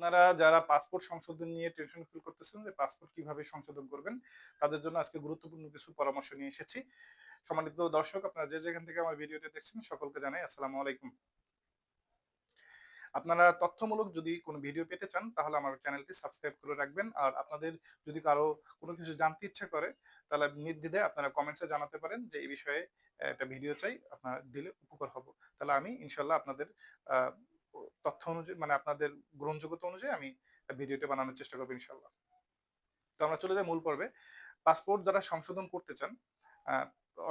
আপনারা যারা পাসপোর্ট সংশোধন নিয়ে টেনশন ফিল করতেছেন যে পাসপোর্ট কীভাবে সংশোধন করবেন, তাদের জন্য আজকে গুরুত্বপূর্ণ কিছু পরামর্শ নিয়ে এসেছি। সম্মানিত দর্শক, আপনারা যে যেখান থেকে আমার ভিডিওটি দেখছেন, সকলকে জানাই আসসালামু আলাইকুম। আপনারা তথ্যমূলক যদি কোনো ভিডিও পেতে চান, তাহলে আমার চ্যানেলটি সাবস্ক্রাইব করে রাখবেন। আর আপনাদের যদি কারও কোনো কিছু জানতে ইচ্ছা করে, তাহলে নির্দ্বিধায় আপনারা কমেন্টসে জানাতে পারেন যে এই বিষয়ে একটা ভিডিও চাই, আপনারা দিলে উপকার হব। তাহলে আমি ইনশাল্লাহ আপনাদের তথ্য অনুযায়ী মানে আপনাদের গ্রহণযোগ্যতা অনুযায়ী আমি ভিডিওটা বানানোর চেষ্টা করব ইনশাল্লাহ তো আমরা চলে যাই মূল পর্বে। পাসপোর্ট যারা সংশোধন করতে চান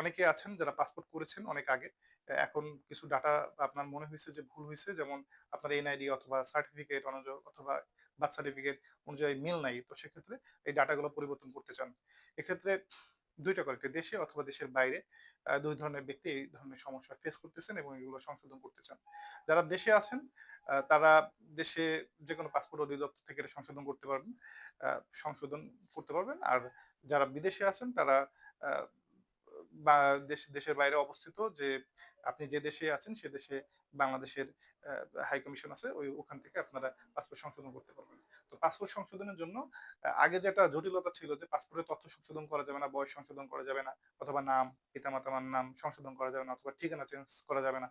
অনেকে আছেন যারা পাসপোর্ট করেছেন অনেক আগে। এখন কিছু ডাটা আপনার মনে হয়েছে যে ভুল হয়েছে, যেমন আপনার এনআইডি অথবা সার্টিফিকেট অনুযায়ী অথবা বার্থ সার্টিফিকেট অনুযায়ী মিল নাই, তো সেক্ষেত্রে এই ডাটাগুলো পরিবর্তন করতে চান। এক্ষেত্রে দুইটা করে দেশে অথবা দেশের বাইরে। দুই ধরনের ব্যক্তি এই ধরনের সমস্যা ফেস করতেছেন এবং এগুলো সংশোধন করতে চান যারা দেশে আছেন তারা দেশে যে কোনো পাসপোর্ট অধিদপ্তর থেকে সংশোধন করতে পারবেন সংশোধন করতে পারবেন। আর যারা বিদেশে আছেন, তারা বা দেশ, দেশের বাইরে অবস্থিত যে আপনি যে দেশে আছেন, সে দেশে বাংলাদেশের হাই কমিশন আছে, ওই, ওখান থেকে আপনারা পাসপোর্ট সংশোধন করতে পারবেন। তো পাসপোর্ট সংশোধনের জন্য আগে যেটা জটিলতা ছিল যে পাসপোর্টের তথ্য সংশোধন করা যাবে না, বয়স সংশোধন করা যাবে না, অথবা নাম পিতামাতার নাম সংশোধন করা যাবে না, অথবা ঠিকানা চেঞ্জ করা যাবে না।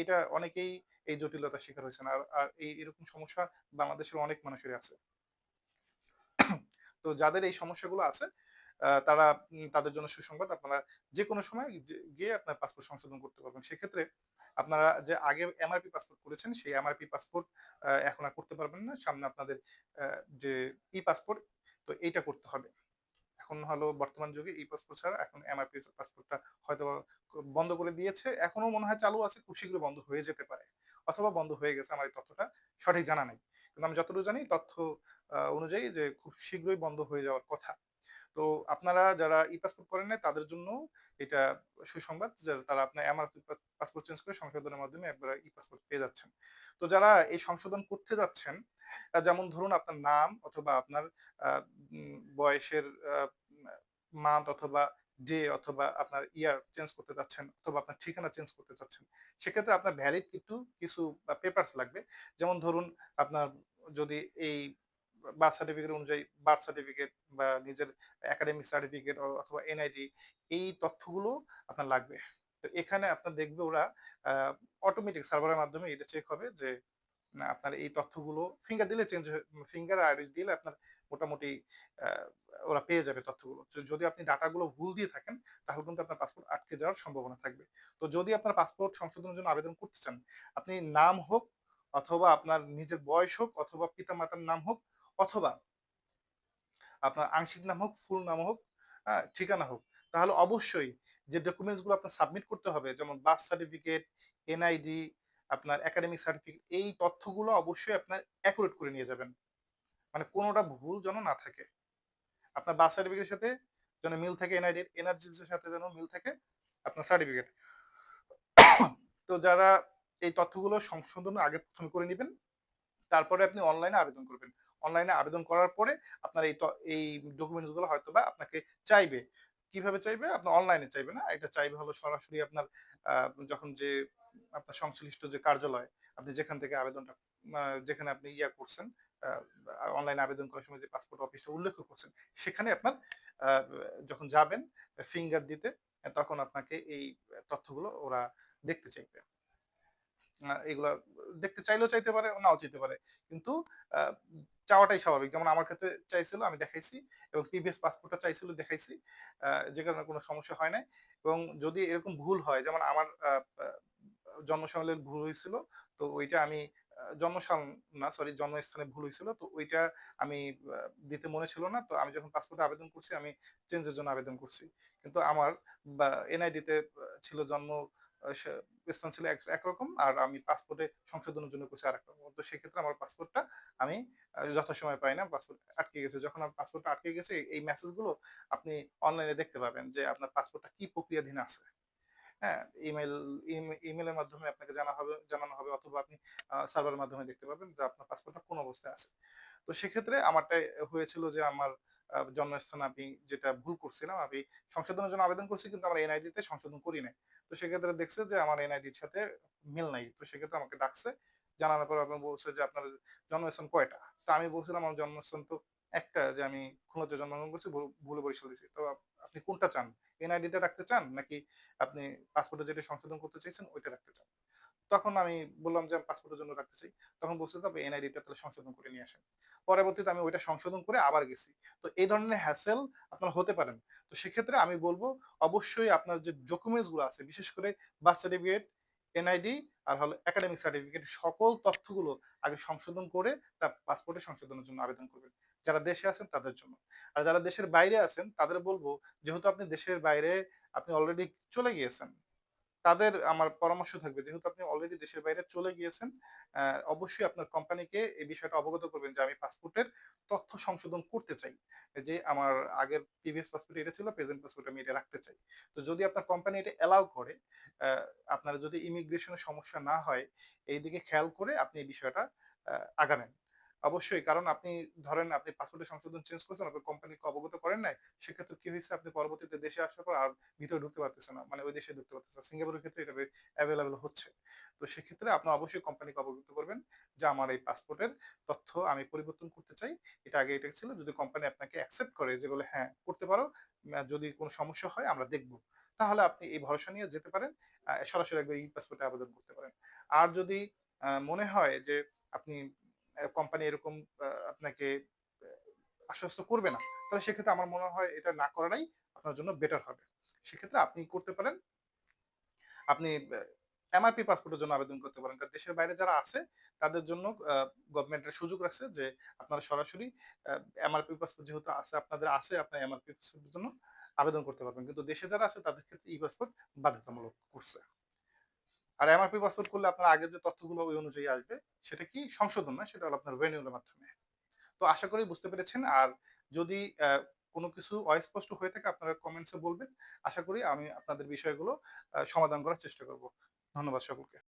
এটা অনেকেই এই জটিলতার শিকার হয়েছেন। আর আর এই, এরকম সমস্যা বাংলাদেশের অনেক মানুষেরই আছে। তো যাদের এই সমস্যাগুলো আছে তারা তাদের জন্য সুসংবাদ আপনারা যে কোনো সময় গিয়ে আপনার পাসপোর্ট সংশোধন করতে পারবেন। সেক্ষেত্রে আপনারা যে আগে এমআরপি পাসপোর্ট করেছেন, সেই এমআরপি পাসপোর্ট এখন আর করতে পারবেন না। সামনে আপনাদের যে ই পাসপোর্ট তো এইটা করতে হবে। এখন হলো বর্তমান যুগে ই পাসপোর্ট ছাড়া এখন এমআরপি পাসপোর্টটা হয়তো বন্ধ করে দিয়েছে। এখনও মনে হয় চালু আছে, খুব শীঘ্রই বন্ধ হয়ে যেতে পারে। অথবা বন্ধ হয়ে গেছে, আমার এই তথ্যটা সঠিক জানা নাই। কিন্তু আমি যতটুকু জানি, তথ্য অনুযায়ী যে, খুব শীঘ্রই বন্ধ হয়ে যাওয়ার কথা। তো আপনারা যারা ই পাসপোর্ট করেন নাই, তাদের জন্য এটা সুসংবাদ যারা তারা আপনার এমআরপি পাসপোর্ট চেঞ্জ করে সংশোধনের মাধ্যমে একবার ই পাসপোর্ট পেয়ে যাচ্ছেন। তো যারা এই সংশোধন করতে যাচ্ছেন যেমন ধরুন আপনার নাম অথবা আপনার বয়সের মান্থ অথবা ডে অথবা আপনার ইয়ার চেঞ্জ করতে চাচ্ছেন অথবা আপনার ঠিকানা চেঞ্জ করতে চাচ্ছেন সেক্ষেত্রে আপনার ভ্যালিড কিন্তু কিছু পেপারস লাগবে। যেমন ধরুন আপনার যদি এই বার্থ সার্টিফিকেট অনুযায়ী বার্থ সার্টিফিকেট বা নিজের একাডেমিক সার্টিফিকেট অথবা এনআইডি এই তথ্যগুলো আপনার লাগবে। তো এখানে আপনার দেখবে ওরা অটোমেটিক সার্ভারের মাধ্যমে এটা চেক হবে যে আপনার এই তথ্যগুলো ফিঙ্গার দিলে চেঞ্জ ফিঙ্গার আইরিস দিলে আপনার মোটামুটি ওরা পেয়ে যাবে তথ্যগুলো। যদি আপনি ডাটাগুলো ভুল দিয়ে থাকেন, তাহলে কিন্তু আপনার পাসপোর্ট আটকে যাওয়ার সম্ভাবনা থাকবে। তো যদি আপনার পাসপোর্ট সংশোধনের জন্য আবেদন করতে চান, আপনি নাম হোক অথবা আপনার নিজের বয়স হোক অথবা পিতামাতার নাম হোক অথবা আপনার আংশিক নাম হোক, ফুল নাম হোক ঠিকানা হোক, তাহলে অবশ্যই যে ডকুমেন্টসগুলো আপনার সাবমিট করতে হবে, যেমন বার্থ সার্টিফিকেট এনআইডি আপনার একাডেমিক সার্টিফিকেট এই তথ্যগুলো অবশ্যই আপনার অ্যাকুরেট করে নিয়ে যাবেন। মানে কোনোটা ভুল যেন না থাকে। আপনার বার্থ সার্টিফিকেটের সাথে যেন মিল থাকে এনআইডির এনআরজির সাথে যেন মিল থাকে আপনার সার্টিফিকেট তো যারা এই তথ্যগুলো সংশোধন আগে প্রথমে করে নেবেন, তারপরে আপনি অনলাইনে আবেদন করবেন। অনলাইনে আবেদন করার পরে আপনার এই এই ডকুমেন্টসগুলো হয়তো বা আপনাকে চাইবে। কীভাবে চাইবে? আপনার অনলাইনে চাইবে না? এটা চাইবে হলো সরাসরি আপনার যখন যে আপনার সংশ্লিষ্ট যে কার্যালয়, আপনি যেখান থেকে আবেদনটা যেখানে আপনি ইয়া করছেন অনলাইনে আবেদন করার সময় যে পাসপোর্ট অফিসটা উল্লেখ করছেন, সেখানে আপনার যখন যাবেন ফিঙ্গার দিতে, তখন আপনাকে এই তথ্যগুলো ওরা দেখতে চাইবে। এগুলা দেখতে চাইলেও চাইতে পারে, নাও চাইতে পারে। কিন্তু চাওয়াটাই স্বাভাবিক। যেমন আমার ক্ষেত্রে চাইছিল, আমি দেখাইছি এবং প্রিভিয়াস পাসপোর্টটা চাইছিল, দেখাইছি যে কারণে কোনো সমস্যা হয় নাই। এবং যদি এরকম ভুল হয়, যেমন আমার জন্মসালের ভুল হয়েছিল, তো ওইটা আমি জন্মসাল না সরি জন্মস্থানে ভুল হয়েছিল, তো ওইটা আমি দিতে মনে ছিল না। তো আমি যখন পাসপোর্টে আবেদন করছি, আমি চেঞ্জের জন্য আবেদন করছি। কিন্তু আমার এনআইডিতে ছিল জন্ম আহ, ছিল একরকম আর আমি পাসপোর্টে সংশোধনের জন্য করছি আর রকম তো সেক্ষেত্রে আমার পাসপোর্টটা আমি যথাসময়ে পাই না পাসপোর্ট আটকে গেছে। যখন আমার পাসপোর্টটা আটকে গেছে এই মেসেজগুলো আপনি অনলাইনে দেখতে পাবেন যে আপনার পাসপোর্টটা কি প্রক্রিয়াধীন আছে। হ্যাঁ ইমেল ইমেলের মাধ্যমে আপনাকে জানা হবে জানানো হবে অথবা আপনি সার্ভারের মাধ্যমে দেখতে পাবেন যে আপনার পাসপোর্টটা কোন অবস্থায় আছে। তো সেক্ষেত্রে আমারটাই হয়েছিল যে আমার জন্মস্থান আমি যেটা ভুল করছিলাম, আমি সংশোধনের জন্য আবেদন করছি, কিন্তু আমার এনআইডি তে সংশোধন করি নাই তো সেক্ষেত্রে দেখছে যে আমার এনআইডির সাথে মিল নাই তো সেক্ষেত্রে আমাকে ডাকছে, জানানোর পর আপনার বলছে যে, আপনার জন্মস্থান কয়টা? তো আমি বলছিলাম, আমার জন্মস্থান তো একটা, যে আমি খুলনাতে জন্মগ্রহণ করছি, ভুলে বরিশাল দিছি। তো আপনি কোনটা চান? এনআইডিটা রাখতে চান? নাকি আপনি পাসপোর্টে যেটা সংশোধন করতে চাইছেন, ওইটা রাখতে চান? তখন আমি বললাম যে আমি পাসপোর্টের জন্য রাখতে চাই। তখন বলছে আপনি এনআইডিটা তাহলে সংশোধন করে নিয়ে আসেন। পরবর্তীতে আমি ওইটা সংশোধন করে আবার গেছি। তো এই ধরনের হ্যাসেল আপনার হতে পারেন। তো সেক্ষেত্রে আমি বলব অবশ্যই আপনার যে ডকুমেন্টসগুলো আছে বিশেষ করে বার্থ সার্টিফিকেট, এনআইডি আর হলো একাডেমিক সার্টিফিকেট সকল তথ্যগুলো আগে সংশোধন করে তার পাসপোর্টে সংশোধনের জন্য আবেদন করবেন। যারা দেশে আছেন তাদের জন্য। আর যারা দেশের বাইরে আছেন তাদের বলব যেহেতু আপনি দেশের বাইরে আপনি অলরেডি চলে গিয়েছেন। তাদের আমার পরামর্শ থাকবে যেহেতু আপনি অলরেডি দেশের বাইরে চলে গিয়েছেন, অবশ্যই আপনার কোম্পানিকে এই বিষয়টা অবগত করবেন যে আমি পাসপোর্টের তথ্য সংশোধন করতে চাই। যে আমার আগের প্রিভিয়াস পাসপোর্ট এটা ছিল, প্রেজেন্ট পাসপোর্ট আমি এটা রাখতে চাই। তো যদি আপনার কোম্পানি এটা এলাও করে, আপনার যদি ইমিগ্রেশনের সমস্যা না হয়, এইদিকে খেয়াল করে আপনি এই বিষয়টা আগাবেন। অবশ্যই কারণ আপনি ধরেন আপনি পাসপোর্টের সংশোধন চেঞ্জ করছেন, আপনার কোম্পানিকে অবগত করেন নাই। সেক্ষেত্রে কি হয়েছে আপনি পরবর্তীতে দেশে আসার পর আর ভিতরে ঢুকতে পারতেছেন না। মানে ওই দেশে ঢুকতে পারতেছেন না। সিঙ্গাপুরের ক্ষেত্রে এটা বে এভেইলেবল হচ্ছে। তো সেক্ষেত্রে আপনি অবশ্যই কোম্পানিকে অবগত করবেন যে আমার এই পাসপোর্টের তথ্য আমি পরিবর্তন করতে চাই। এটা আগে এটা ছিল। যদি কোম্পানি আপনাকে অ্যাকসেপ্ট করে যে বলে হ্যাঁ, করতে পারো। যদি কোনো সমস্যা হয় আমরা দেখব। তাহলে আপনি এই ভরসা নিয়ে যেতে পারেন। সরাসরি একবার ই-পাসপোর্টে আবেদন করতে পারেন। আর যদি মনে হয় যে আপনি কোম্পানি এরকম আপনাকে আশ্বস্ত করবে না। তাহলে সেক্ষেত্রে আমার মনে হয় এটা না করাটাই আপনার জন্য বেটার হবে। সেক্ষেত্রে আপনি করতে পারেন আপনি এমআরপি পাসপোর্টের জন্য আবেদন করতে পারেন। কারণ দেশের বাইরে যারা আছে, তাদের জন্য গভর্নমেন্টের সুযোগ রাখছে যে আপনারা সরাসরি এমআরপি পাসপোর্ট যেহেতু আছে, আপনাদের আছে, আপনার এমআরপি পাসপোর্টের জন্য আবেদন করতে পারবেন। কিন্তু দেশে যারা আছে, তাদের ক্ষেত্রে ই-পাসপোর্ট বাধ্যতামূলক করছে। আর এমআরপি পাসওয়ার্ড করলে আপনার আগের যে তথ্যগুলো ওই অনুযায়ী আসবে, সেটা কি সংশোধন না সেটা হলো আপনার রেনিউলের মাধ্যমে। তো আশা করি বুঝতে পেরেছেন। আর যদি কোনো কিছু অস্পষ্ট হয়ে থাকে, আপনারা কমেন্টসে বলবেন। আশা করি আমি আপনাদের বিষয়গুলো সমাধান করার চেষ্টা করব। ধন্যবাদ সকলকে।